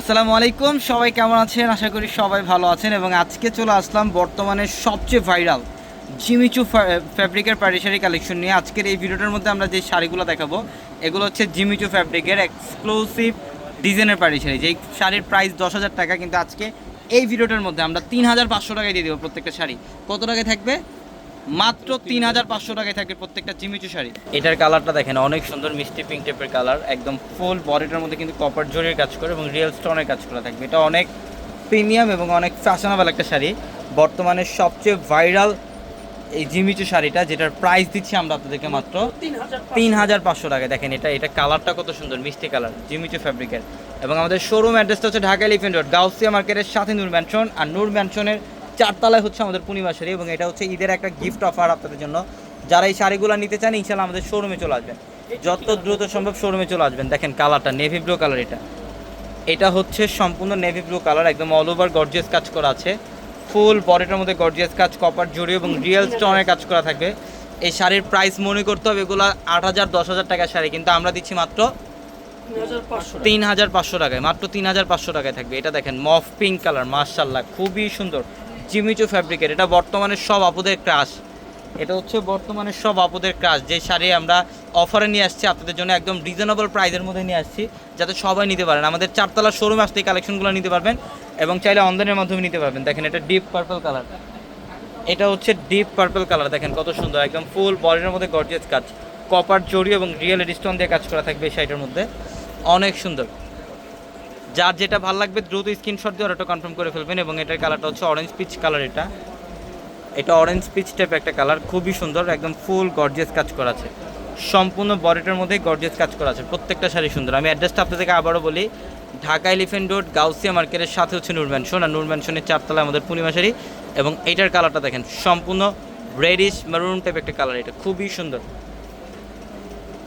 আসসালামু আলাইকুম, সবাই কেমন আছেন? আশা করি সবাই ভালো আছেন এবং আজকে চলে আসলাম বর্তমানে সবচেয়ে ভাইরাল জিমিচু ফ্যাব্রিকের পাড়ি শাড়ি কালেকশন নিয়ে। আজকের এই ভিডিওটার মধ্যে আমরা যে শাড়িগুলো দেখাবো, এগুলো হচ্ছে জিমিচু ফ্যাব্রিকের এক্সক্লুসিভ ডিজাইনের পাড়ি শাড়ি যেই শাড়ির প্রাইস দশ হাজার টাকা, কিন্তু আজকে এই ভিডিওটার মধ্যে আমরা তিন হাজার পাঁচশো টাকায় দিয়ে দেবো প্রত্যেকটা শাড়ি। কত টাকায় থাকবে? মাত্র তিন হাজার পাঁচশো টাকায় থাকবে প্রত্যেকটা জিমিচু শাড়ি। এটার কালারটা দেখেন, অনেক সুন্দর মিষ্টি পিঙ্ক টাইপের কালার, একদম ফুল বডিটার মধ্যে কিন্তু কপার জরির কাজ করে এবং রিয়েল স্টোনের কাজ করা থাকবে। এটা অনেক প্রিমিয়াম এবং অনেক ফ্যাশনেবল একটা শাড়ি। বর্তমানে সবচেয়ে ভাইরাল এই জিমিচু শাড়িটা, যেটার প্রাইস দিচ্ছি আমরা আপনাদেরকে মাত্র তিন হাজার পাঁচশো টাকা দেখেন এটা এটা কালারটা কত সুন্দর, মিষ্টি কালার জিমিচু ফ্যাব্রিকের এবং আমাদের শোরুম অ্যাড্রেসটা হচ্ছে ঢাকা এলিফেন্ট রোড গাউসিয়া মার্কেটের সাথে নূর ম্যানশন আর নূর ম্যানশনের চারতলায় হচ্ছে আমাদের পূর্ণিমা শাড়ি এবং এটা হচ্ছে ঈদের একটা গিফট অফার আপনাদের জন্য। যারা এই শাড়িগুলো নিতে চান ইনশাল্লাহ আমাদের শোরুমে চলে আসবেন। যত দ্রুত সম্ভব শোরুমে চলে আসবেন। দেখেন কালারটা নেভি ব্লু কালার এটা। এটা হচ্ছে সম্পূর্ণ নেভি ব্লু কালার একদম অল ওভার গর্জিয়াস কাজ করা আছে। ফুল বডিটার মধ্যে গর্জিয়াস কাজ কপার জড়ি এবং রিয়েল স্টোনের কাজ করা থাকবে। এই শাড়ির প্রাইস মনে করতে হবে এগুলো আট হাজার দশ হাজার টাকার শাড়ি কিন্তু আমরা দিচ্ছি মাত্র তিন হাজার পাঁচশো টাকায় মাত্র তিন হাজার পাঁচশো টাকায় থাকবে। এটা দেখেন মফ পিঙ্ক কালার মার্শাল্লাহ খুবই সুন্দর। জিমিচু ফ্যাব্রিকের এটা বর্তমানে সব আপুদের ক্রাশ এটা হচ্ছে বর্তমানে সব আপুদের ক্রাশ যে শাড়ি আমরা অফারে নিয়ে আসছি, আপনাদের জন্য একদম রিজনেবল প্রাইসের মধ্যে নিয়ে আসছি, যাতে সবাই নিতে পারেন। আমাদের চারতলা শোরুমে আসতে এই কালেকশনগুলো নিতে পারবেন এবং চাইলে অনলাইনের মাধ্যমে নিতে পারবেন। দেখেন, এটা ডিপ পার্পল কালার এটা হচ্ছে ডিপ পার্পল কালার দেখেন কত সুন্দর, একদম ফুল বডির মধ্যে গর্জিয়াস কাজ কপার জড়ি এবং রিয়েল স্টোন দিয়ে কাজ করা থাকবে এই শাড়িটার মধ্যে। অনেক সুন্দর। যার যেটা ভালো লাগবে দ্রুত স্ক্রিনশট দিয়ে অর্ডারটা কনফার্ম করে ফেলবেন এবং এটার কালারটা হচ্ছে অরেঞ্জ পিচ কালার এটা। এটা অরেঞ্জ পিচ টাইপ একটা কালার খুবই সুন্দর, একদম ফুল গর্জিয়াস কাজ করা আছে। সম্পূর্ণ বডিটার মধ্যেই গর্জিয়াস কাজ করা আছে, প্রত্যেকটা শাড়ি সুন্দর। আমি অ্যাড্রেসটা আপনাদেরকে আবারও বলি, ঢাকা এলিফেন্ট রোড গাউসিয়া মার্কেটের সাথে হচ্ছে নূর ম্যানশন আর নূর ম্যানশনের চারতলায় আমাদের পূর্ণিমা শাড়ি এবং এইটার কালারটা দেখেন, সম্পূর্ণ রেডিশ মেরুন টাইপ একটা কালার এটা খুবই সুন্দর।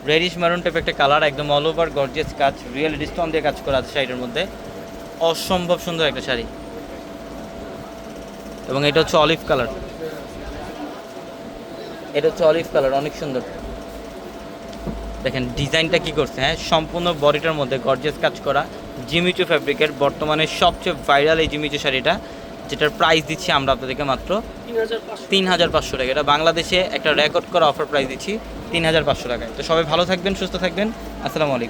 রেডিশ মেরুন টাইপ একটা কালার একদম অল ওভার গর্জিয়াস কাজ রিয়েল স্টোন দিয়ে কাজ করা আছে শাড়িটার মধ্যে। অসম্ভব সুন্দর একটা শাড়ি। এবং এটা হচ্ছে অলিভ কালার এটা হচ্ছে অলিভ কালার অনেক সুন্দর। দেখেন, ডিজাইনটা কি করছে হ্যাঁ? সম্পূর্ণ বডিটার মধ্যে গর্জিয়াস কাজ করা জিমিচু ফ্যাব্রিকের বর্তমানে সবচেয়ে ভাইরাল এই জিমিচু শাড়িটা। যেটার প্রাইস দিচ্ছি আমরা আপনাদেরকে মাত্র তিন হাজার পাঁচশো টাকা। এটা বাংলাদেশে একটা রেকর্ড করা অফার প্রাইস দিচ্ছি তিন হাজার পাঁচশো টাকায়। তো সবাই ভালো থাকবেন সুস্থ থাকবেন। আসসালামু আলাইকুম।